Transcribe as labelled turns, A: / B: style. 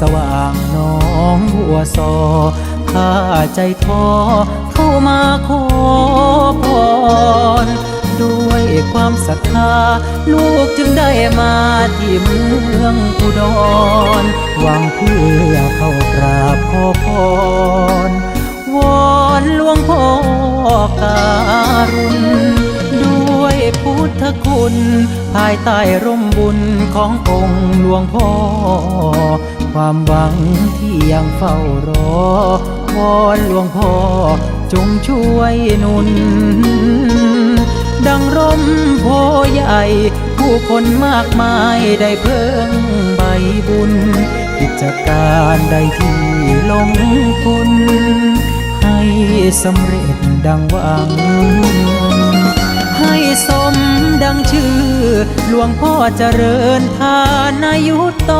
A: สว่างน้องหัวซอข้าใจท้อเข้ามาขอพรด้วยความศรัทธา ลูกจึงได้มาที่เมืองอุดรหวังเพื่อเข้ากราบขอพรวอนหลวงพ่อการุณด้วยพุทธคุณ ภายใต้ร่มบุญขององค์หลวงพ่อ ความหวังที่ยังเฝ้ารอวอนหลวงพ่อจงช่วยนุน ดังร่มโพใหญ่ ผู้คนมากมายได้เพิ่งใบบุญ กิจการใดที่ลงทุน ให้สำเร็จดังหวัง ให้สมดังชื่อ หลวงพ่อเจริญทานายุต